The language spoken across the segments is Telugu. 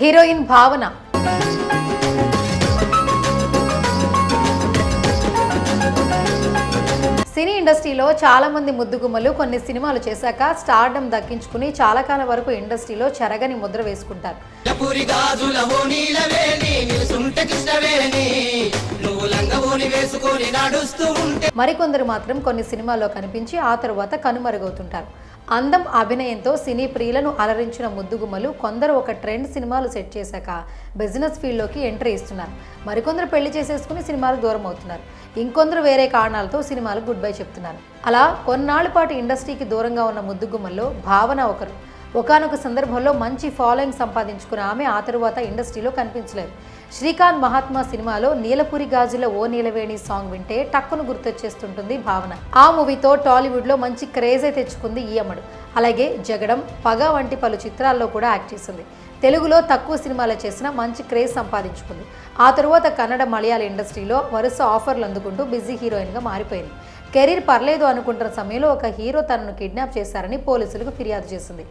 హీరోయిన్ భావన. సినీ ఇండస్ట్రీలో చాలా మంది ముద్దుగుమ్మలు కొన్ని సినిమాలు చేశాక స్టార్డమ్ దక్కించుకుని చాలా కాలం వరకు ఇండస్ట్రీలో చెరగని ముద్ర వేసుకుంటారు. మరికొందరు మాత్రం కొన్ని సినిమాల్లో కనిపించి ఆ తరువాత కనుమరుగవుతుంటారు. అందం అభినయంతో సినీ ప్రియులను అలరించిన ముద్దుగుమ్మలు కొందరు ఒక ట్రెండ్ సినిమాలు సెట్ చేశాక బిజినెస్ ఫీల్డ్లోకి ఎంట్రీ ఇస్తున్నారు. మరికొందరు పెళ్ళి చేసేసుకుని సినిమాలకు దూరం అవుతున్నారు. ఇంకొందరు వేరే కారణాలతో సినిమాలకు గుడ్ బై చెప్తున్నారు. అలా కొన్నాళ్ళ పాటు ఇండస్ట్రీకి దూరంగా ఉన్న ముద్దుగుమ్మల్లో భావన ఒకరు. ఒకానొక సందర్భంలో మంచి ఫాలోయింగ్ సంపాదించుకున్న ఆమె ఆ తరువాత ఇండస్ట్రీలో కనిపించలేదు. శ్రీకాంత్ మహాత్మా సినిమాలో నీలపురి గాజుల ఓ నీలవేణి సాంగ్ వింటే టక్కును గుర్తొచ్చేస్తుంటుంది భావన. ఆ మూవీతో టాలీవుడ్లో మంచి క్రేజే తెచ్చుకుంది ఈ అమ్మడు. అలాగే జగడం పగ వంటి పలు చిత్రాల్లో కూడా యాక్ట్ చేసింది. తెలుగులో తక్కువ సినిమాలు చేసిన మంచి క్రేజ్ సంపాదించుకుంది. ఆ తరువాత కన్నడ మలయాళ ఇండస్ట్రీలో వరుస ఆఫర్లు అందుకుంటూ బిజీ హీరోయిన్గా మారిపోయింది. కెరీర్ పర్లేదు అనుకుంటున్న సమయంలో ఒక హీరో తనను కిడ్నాప్ చేశారని పోలీసులకు ఫిర్యాదు చేసింది.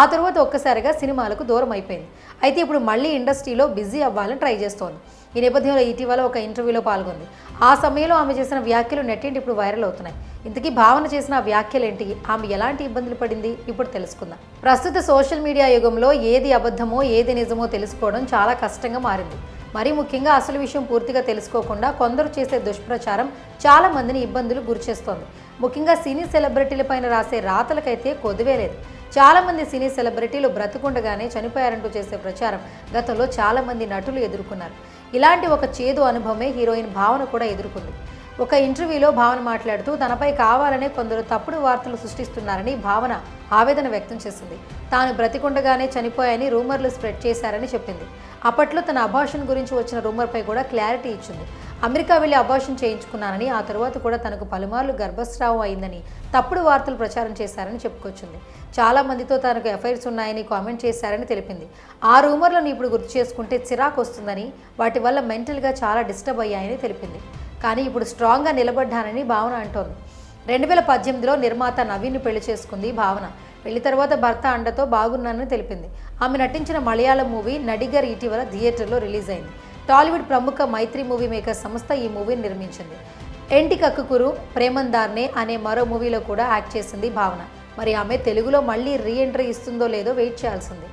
ఆ తర్వాత ఒక్కసారిగా సినిమాలకు దూరం అయిపోయింది. అయితే ఇప్పుడు మళ్ళీ ఇండస్ట్రీలో బిజీ అవ్వాలని ట్రై చేస్తోంది. ఈ నేపథ్యంలో ఇటీవల ఒక ఇంటర్వ్యూలో పాల్గొంది. ఆ సమయంలో ఆమె చేసిన వ్యాఖ్యలు నెట్టింటి ఇప్పుడు వైరల్ అవుతున్నాయి. ఇంతకీ భావన చేసిన ఆ వ్యాఖ్యలు ఏంటి ఆమె ఎలాంటి ఇబ్బందులు పడింది? ఇప్పుడు తెలుసుకుందాం. ప్రస్తుత సోషల్ మీడియా యుగంలో ఏది అబద్ధమో ఏది నిజమో తెలుసుకోవడం చాలా కష్టంగా మారింది. మరీ ముఖ్యంగా అసలు విషయం పూర్తిగా తెలుసుకోకుండా కొందరు చేసే దుష్ప్రచారం చాలా మందిని ఇబ్బందులు గురిచేస్తోంది ముఖ్యంగా సినీ సెలబ్రిటీలపైన రాసే రాతలకైతే కొదువే లేదు. చాలామంది సినీ సెలబ్రిటీలు బ్రతుకుండగానే చనిపోయారంటూ చేసే ప్రచారం గతంలో చాలామంది నటులు ఎదుర్కొన్నారు. ఇలాంటి ఒక చేదు అనుభవమే హీరోయిన్ భావన కూడా ఎదుర్కొంది. ఒక ఇంటర్వ్యూలో భావన మాట్లాడుతూ తనపై కావాలనే కొందరు తప్పుడు వార్తలు సృష్టిస్తున్నారని భావన ఆవేదన వ్యక్తం చేసింది. తాను బ్రతికుండగానే చనిపోయాయని రూమర్లు స్ప్రెడ్ చేశారని చెప్పింది. అప్పట్లో తన అబార్షన్ గురించి వచ్చిన రూమర్పై కూడా క్లారిటీ ఇచ్చింది. అమెరికా వెళ్ళి అబార్షన్ చేయించుకున్నానని ఆ తరువాత కూడా తనకు పలుమార్లు గర్భస్రావం అయిందని తప్పుడు వార్తలు ప్రచారం చేశారని చెప్పుకొచ్చింది. చాలా మందితో తనకు ఎఫ్ఐఆర్స్ ఉన్నాయని కామెంట్ చేశారని తెలిపింది. ఆ రూమర్లను ఇప్పుడు గుర్తు చేసుకుంటే చిరాకు వస్తుందని వాటి వల్ల మెంటల్గా చాలా డిస్టర్బ్ అయ్యాయని తెలిపింది. కానీ ఇప్పుడు స్ట్రాంగ్గా నిలబడ్డానని భావన అంటోంది. రెండు వేల పద్దెనిమిదిలో నిర్మాత నవీన్ను పెళ్ళి చేసుకుంది భావన. పెళ్ళి తర్వాత భర్త అండతో బాగున్నానని తెలిపింది. ఆమె నటించిన మలయాళం మూవీ నడిగర్ ఇటీవల థియేటర్లో రిలీజ్ అయింది. టాలీవుడ్ ప్రముఖ మైత్రి మూవీ మేకర్ సంస్థ ఈ మూవీని నిర్మించింది. ఎంటి కక్కుకురు ప్రేమందార్నే అనే మరో మూవీలో కూడా యాక్ట్ చేసింది భావన. మరి ఆమె తెలుగులో మళ్ళీ రీ ఎంట్రీ ఇస్తుందో లేదో వెయిట్ చేయాల్సింది.